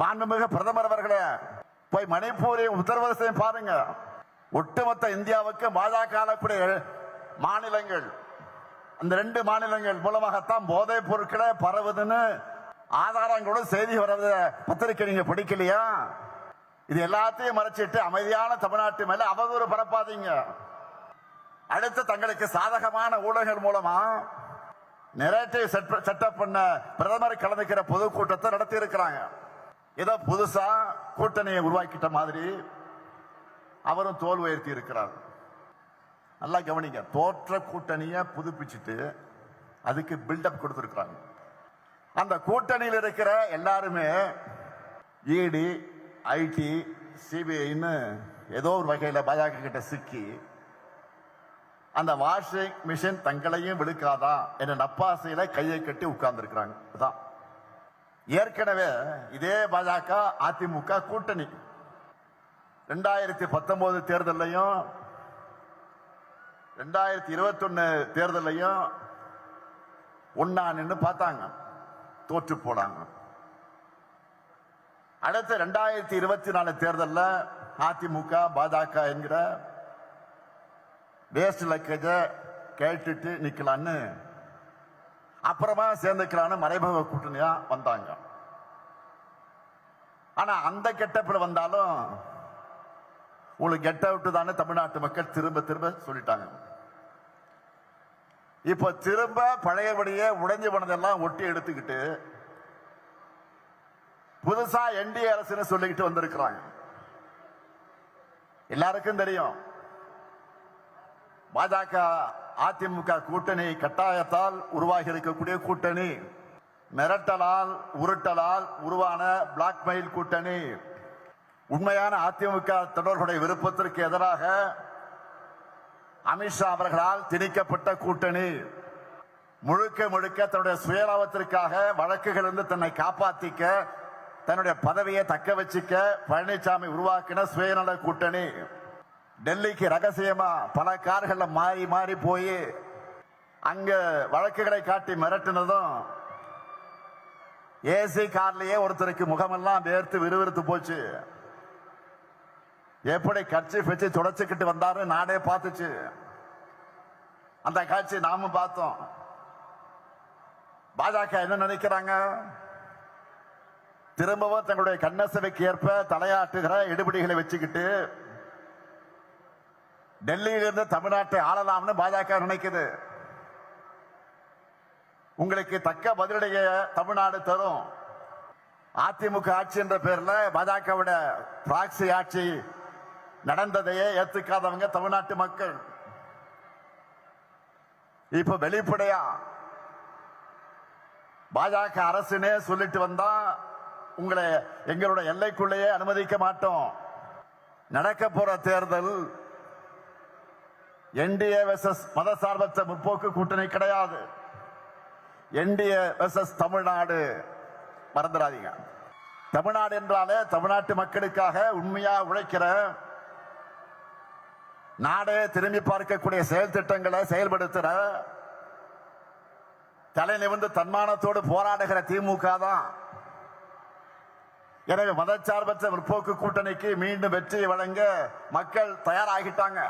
மாண்புமிகு பிரதமர் அவர்களே போய் மணிப்பூரையும் உத்தரப்பிரதேசத்தையும் பாருங்க. ஒட்டுமொத்த இந்தியாவுக்கு பாஜக ஆளக்கூடிய மாநிலங்கள் அந்த ரெண்டு மாநிலங்கள் மூலமாகத்தான் போதைப் பொருட்களை பரவுதுன்னு ஆதாரங்களோட செய்தி வர்றத பத்திரிக்கை நீங்க படிக்கலையா? இது எல்லாத்தையும் மறைச்சிட்டு அமைதியான தமிழ்நாட்டு மேல அவதூறு பரப்பாதீங்க. அடுத்து தங்களுக்கு சாதகமான ஊடகங்கள் மூலமா நெரேட்டிவ் செட்டப் பண்ண பிரதமர் கலந்துக்கிற பொதுக்கூட்டத்தை நடத்தி இருக்கிறாங்க ஏதோ புதுசா கூட்டணியை உருவாக்கிட்ட மாதிரி அவரும் தோல் உயர்த்தி இருக்கிறார். நல்லா கவனிங்க தோற்ற கூட்டணியை புதுப்பிச்சுட்டு அதுக்கு பில்டப் கொடுத்துருக்குறாங்க. அந்த கூட்டணியில் இருக்கிற எல்லாருமே இடி ஐடி சிபிஐன்னு ஏதோ ஒரு வகையில் பாஜக கிட்ட சிக்கி அந்த வாஷிங் மிஷின் தங்களையும் விழுக்காதா என்ற நப்பாசையில் கையை கட்டி உட்கார்ந்துருக்கிறாங்க. அதான். ஏற்கனவே இதே பாஜக அதிமுக கூட்டணி. ரெண்டாயிரத்தி பத்தொன்பது தேர்தலையும் ரெண்டாயிரத்தி இருபத்தி ஒன்னு தேர்தலையும் ஒன்னா நின்று பார்த்தாங்க. தோற்று போனாங்க. அடுத்து ரெண்டாயிரத்தி இருபத்தி நாலு தேர்தலில் அதிமுக பாஜக என்கிற வேஸ்ட் லக்கேஜ கேட்டுட்டு நிக்கலான்னு அப்புறமா சேர்ந்துக்கலான்னு மறைமுக கூட்டணியா வந்தாங்க. ஆனா அந்த கெட்டப்பில் வந்தாலும் உங்களுக்கு கெட் அவுட் தானே தமிழ்நாட்டு மக்கள் திரும்ப திரும்ப சொல்லிட்டாங்க. இப்ப திரும்ப பழையபடியே உடைஞ்சு போனதெல்லாம் ஒட்டி எடுத்துக்கிட்டு புதுசா என்டிஏ அரசுன்னு சொல்லிக்கிட்டு வந்திருக்கிறாங்க. எல்லாருக்கும் தெரியும். பாஜக அதிமுக கூட்டணி கட்டாயத்தால் உருவாகி இருக்கக்கூடிய கூட்டணி. மிரட்டலால் உருட்டலால் உருவான பிளாக்மெயில் கூட்டணி. உண்மையான அதிமுக தொடர்களுடைய விருப்பத்திற்கு எதிராக அமித்ஷா அவர்களால் திணிக்கப்பட்ட கூட்டணி. முழுக்க முழுக்க தன்னுடைய சுயலாபத்திற்காக வழக்குகளிலிருந்து தன்னை காப்பாத்திக்க தன்னுடைய பதவியை தக்க வச்சுக்க பழனிசாமி உருவாக்கின சுயநல கூட்டணி. டெல்லிக்கு ரகசியமா பல கார்களில் மாறி மாறி போய் அங்க வழக்குகளை காட்டி மிரட்டினதும் ஏசி கார்லயே ஒருத்தருக்கு முகமெல்லாம் வேர்த்து விறுவிறுத்து போச்சு. எப்படி கட்சி வச்சு துடைச்சுக்கிட்டு வந்தாரு நாடே பார்த்துச்சு. அந்த காட்சி நாமும் பார்த்தோம். பாஜக என்ன நினைக்கிறாங்க? திரும்பவும் தங்களுடைய கண்ணசவைக்கு ஏற்ப தலையாட்டுகிற எடுபடிகளை வச்சுக்கிட்டு டெல்லியிலிருந்து தமிழ்நாட்டை ஆளலாம்னு பாஜக நினைக்குது. உங்களுக்கு தக்க பதிலடைய தமிழ்நாடு தரும். அதிமுக ஆட்சி என்ற பேர்ல பாஜகவோட பிராக்சி ஆட்சி நடந்ததையே ஏத்துக்காதவங்க தமிழ்நாட்டு மக்கள். இப்ப வெளிப்படையா பாஜக அரசுனே சொல்லிட்டு வந்தா உங்களை எங்களோட எல்லைக்குள்ளேயே அனுமதிக்க மாட்டோம். நடக்க போற தேர்தல் என்டிஏ வெர்சஸ் மதசார்பற்ற முற்போக்கு கூட்டணி கிடையாது. NDA versus Tamil Nadu. மறந்துடாதீங்க. தமிழ்நாடு என்றாலே தமிழ்நாட்டு மக்களுக்காக உண்மையா உழைக்கிற நாடே திரும்பி பார்க்கக்கூடிய செயல் திட்டங்களை செயல்படுத்துற தலை நிமிர்ந்து தன்மானத்தோடு போராடுகிற திமுக தான். எனவே மதச்சார்பற்ற முற்போக்கு கூட்டணிக்கு மீண்டும் வெற்றியை வழங்க மக்கள் தயாராகிட்டாங்க.